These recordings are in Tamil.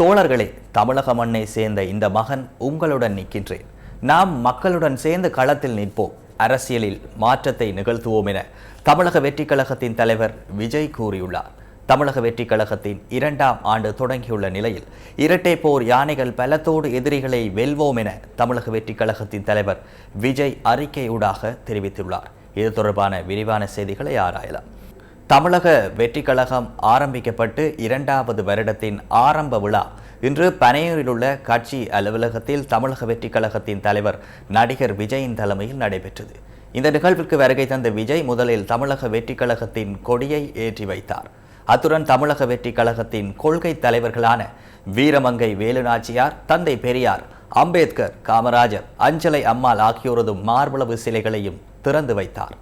தோழர்களே தமிழக மண்ணை சேர்ந்த இந்த மகன் உங்களுடன் நிற்கின்றேன். நாம் மக்களுடன் சேர்ந்து களத்தில் நிற்போம். அரசியலில் மாற்றத்தை நிகழ்த்துவோம் என தமிழக வெற்றி கழகத்தின் தலைவர் விஜய் கூறியுள்ளார். தமிழக வெற்றி கழகத்தின் இரண்டாம் ஆண்டு தொடங்கியுள்ள நிலையில் இரட்டை போர் யானைகள் பலத்தோடு எதிரிகளை வெல்வோம் என தமிழக வெற்றி கழகத்தின் தலைவர் விஜய் அறிக்கையூடாக தெரிவித்துள்ளார். இது தொடர்பான விரிவான செய்திகளை ஆராயலாம். தமிழக வெற்றி கழகம் ஆரம்பிக்கப்பட்டு இரண்டாவது வருடத்தின் ஆரம்ப விழா. இன்று பனையூரில் உள்ள கட்சி அலுவலகத்தில் தமிழக வெற்றி கழகத்தின் தலைவர் நடிகர் விஜயின் தலைமையில் நடைபெற்றது. இந்த நிகழ்விற்கு வருகை தந்த விஜய் முதலில் தமிழக வெற்றி கழகத்தின் கொடியை ஏற்றி வைத்தார். அத்துடன் தமிழக வெற்றி கழகத்தின் கொள்கை தலைவர்களான வீரமங்கை வேலுநாச்சியார் தந்தை பெரியார் அம்பேத்கர் காமராஜர் அஞ்சலை அம்மாள் ஆகியோரதும் மார்பளவு சிலைகளையும் திறந்து வைத்தார்.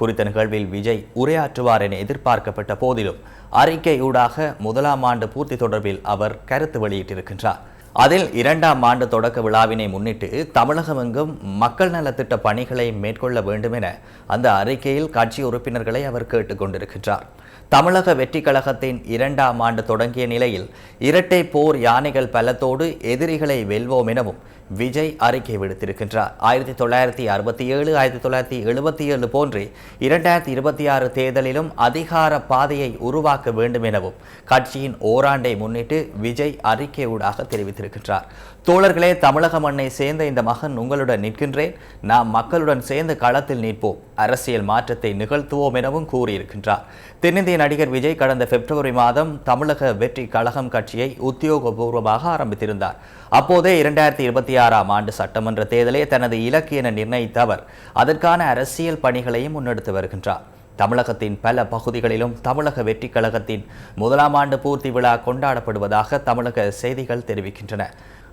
குறித்த நிகழ்வில் விஜய் உரையாற்றுவார் என எதிர்பார்க்கப்பட்ட போதிலும் அறிக்கையூடாக முதலாம் ஆண்டு பூர்த்தி தொடர்பில் அவர் கருத்து வெளியிட்டிருக்கின்றார். அதில் இரண்டாம் ஆண்டு தொடக்க விழாவினை முன்னிட்டு தமிழகமெங்கும் மக்கள் நலத்திட்ட பணிகளை மேற்கொள்ள வேண்டும் என அந்த அறிக்கையில் கட்சி உறுப்பினர்களை அவர் கேட்டுக்கொண்டிருக்கின்றார் தமிழக வெற்றி கழகத்தின் இரண்டாம் ஆண்டு தொடங்கிய நிலையில் இரட்டை போர் யானைகள் பலத்தோடு எதிரிகளை வெல்வோம் எனவும் விஜய் அறிக்கை விடுத்திருக்கின்றார். ஆயிரத்தி தொள்ளாயிரத்தி அறுபத்தி ஏழு ஆயிரத்தி தொள்ளாயிரத்தி எழுபத்தி ஏழு போன்று இரண்டாயிரத்தி இருபத்தி ஆறு தேர்தலிலும் அதிகார பாதையை உருவாக்க வேண்டும் எனவும் கட்சியின் ஓராண்டை முன்னிட்டு விஜய் அறிக்கை ஊடாக தெரிவித்திருக்கின்றார். தோழர்களே தமிழக மண்ணை சேர்ந்த இந்த மகன் உங்களுடன் நிற்கின்றேன். நாம் மக்களுடன் சேர்ந்து களத்தில் நிற்போம். அரசியல் மாற்றத்தை நிகழ்த்துவோம் எனவும் கூறியிருக்கின்றார். தென்னிந்திய நடிகர் விஜய் கடந்த பிப்ரவரி மாதம் தமிழக வெற்றி கழகம் கட்சியை உத்தியோகபூர்வமாக ஆரம்பித்திருந்தார். அப்போதே இரண்டாயிரத்தி இருபத்தி ஆறாம் ஆண்டு சட்டமன்ற தேர்தலே தனது இலக்கு என நிர்ணயித்த அவர் அதற்கான அரசியல் பணிகளையும் முன்னெடுத்து வருகின்றார். தமிழகத்தின் பல பகுதிகளிலும் தமிழக வெற்றி கழகத்தின் முதலாம் ஆண்டு பூர்த்தி விழா கொண்டாடப்படுவதாக தமிழக செய்திகள் தெரிவிக்கின்றன.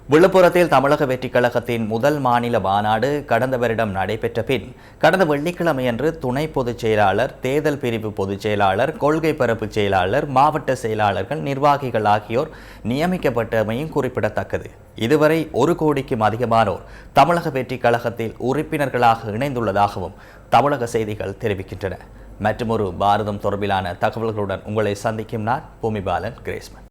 விழுப்புரத்தில் தமிழக வெற்றிக் கழகத்தின் முதல் மாநில மாநாடு கடந்த வருடம் நடைபெற்ற பின் கடந்த வெள்ளிக்கிழமையன்று துணை பொதுச் செயலாளர் தேர்தல் பிரிவு பொதுச் செயலாளர் கொள்கை பரப்பு செயலாளர் மாவட்ட செயலாளர்கள் நிர்வாகிகள் ஆகியோர் நியமிக்கப்பட்டமையும் குறிப்பிடத்தக்கது. இதுவரை ஒரு கோடிக்கும் அதிகமானோர் தமிழக வெற்றிக் கழகத்தில் உறுப்பினர்களாக இணைந்துள்ளதாகவும் தமிழக செய்திகள் தெரிவிக்கின்றன. மற்றொரு பாரதம் தொடர்பிலான தகவல்களுடன் உங்களை சந்திக்கும் நான் பூமிபாலன் கிரேஸ்மன்.